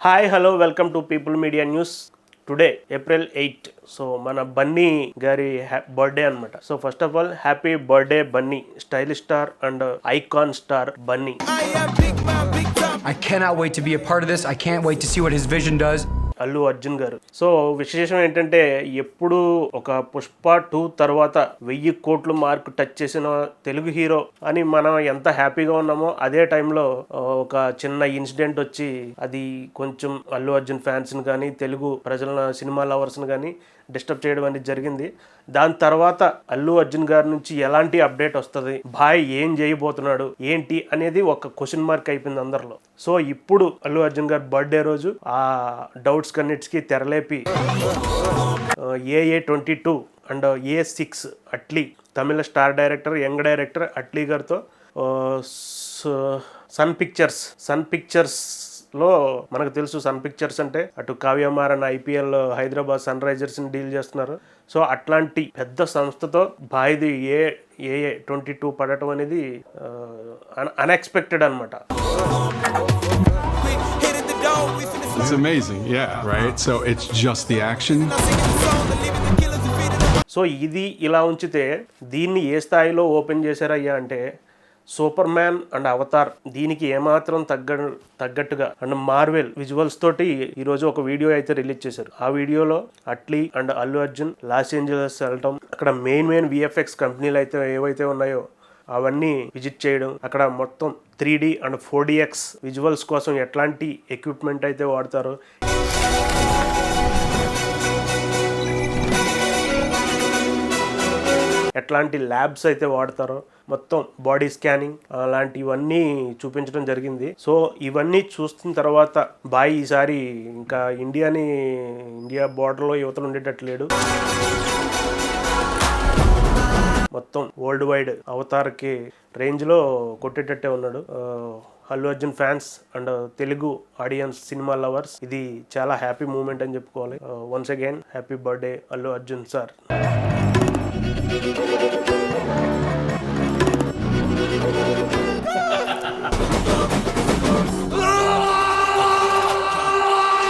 Hi hello welcome to people media news today April eight so మన బన్నీ గారి birthday అన్నమాట so first of all happy birthday Bunny stylish star and icon star Bunny I cannot wait to be a part of this. I can't wait to see what his vision does. Allu Arjun గారు. So విశేషం ఏంటంటే ఎప్పుడు ఒక Pushpa two తర్వాత వెయ్యి కోట్లు mark touch చేసిన Telugu hero అని మనం ఎంత హ్యాపీగా ఉన్నామో అదే టైంలో ఒక చిన్న ఇన్సిడెంట్ వచ్చి అది కొంచెం అల్లు అర్జున్ ఫ్యాన్స్ని కానీ తెలుగు ప్రజల సినిమా లవర్స్ని కానీ డిస్టర్బ్ చేయడం అనేది జరిగింది. దాని తర్వాత అల్లు అర్జున్ గారి నుంచి ఎలాంటి అప్డేట్ వస్తుంది భాయ్ ఏం చేయబోతున్నాడు ఏంటి అనేది ఒక క్వశ్చన్ మార్క్ అయిపోయింది అందరిలో. సో ఇప్పుడు అల్లు అర్జున్ గారి బర్త్డే రోజు ఆ డౌట్స్ కన్నిటికి తెరలేపి AA twenty two and A six Atlee Tamil star director young director Atlee గారితో సన్ పిక్చర్స్ సన్ పిక్చర్స్లో మనకు తెలుసు సన్ పిక్చర్స్ అంటే అటు కావ్యమారన్ ఐపీఎల్ హైదరాబాద్ సన్ రైజర్స్ని డీల్ చేస్తున్నారు. సో అట్లాంటి పెద్ద సంస్థతో బాయిది ఏ ఏ ట్వంటీ టూ పడటం అనేది అన్ఎక్స్పెక్టెడ్ అనమాట It's amazing, yeah, right? So it's just the action. So ఇది ఇలా ఉంచితే దీన్ని ఏ స్థాయిలో ఓపెన్ చేశారయ్యా అంటే సూపర్ మ్యాన్ అండ్ అవతార్ దీనికి ఏమాత్రం తగ్గ తగ్గట్టుగా అండ్ మార్వెల్ విజువల్స్ తోటి ఈరోజు ఒక వీడియో అయితే రిలీజ్ చేశారు ఆ వీడియోలో Atlee and Allu Arjun Los Angeles వెళ్ళటం అక్కడ మెయిన్ మెయిన్ విఎఫ్ఎక్స్ కంపెనీలు అయితే ఏవైతే ఉన్నాయో అవన్నీ విజిట్ చేయడం అక్కడ మొత్తం three D and four DX visuals కోసం ఎట్లాంటి ఎక్విప్మెంట్ అయితే వాడతారో. ఎట్లాంటి ల్యాబ్స్ అయితే వాడతారో మొత్తం బాడీ స్కానింగ్ అలాంటివన్నీ చూపించడం జరిగింది. సో ఇవన్నీ చూస్తున్న తర్వాత బాయ్ ఈసారి ఇంకా ఇండియాని ఇండియా బార్డర్లో యువతలు ఉండేటట్లేడు మొత్తం వరల్డ్ వైడ్ అవతార్కి రేంజ్లో కొట్టేటట్టే ఉన్నాడు. Allu Arjun fans and Telugu audience cinema lovers ఇది చాలా హ్యాపీ మూమెంట్ అని చెప్పుకోవాలి. Once again happy birthday Allu Arjun sir.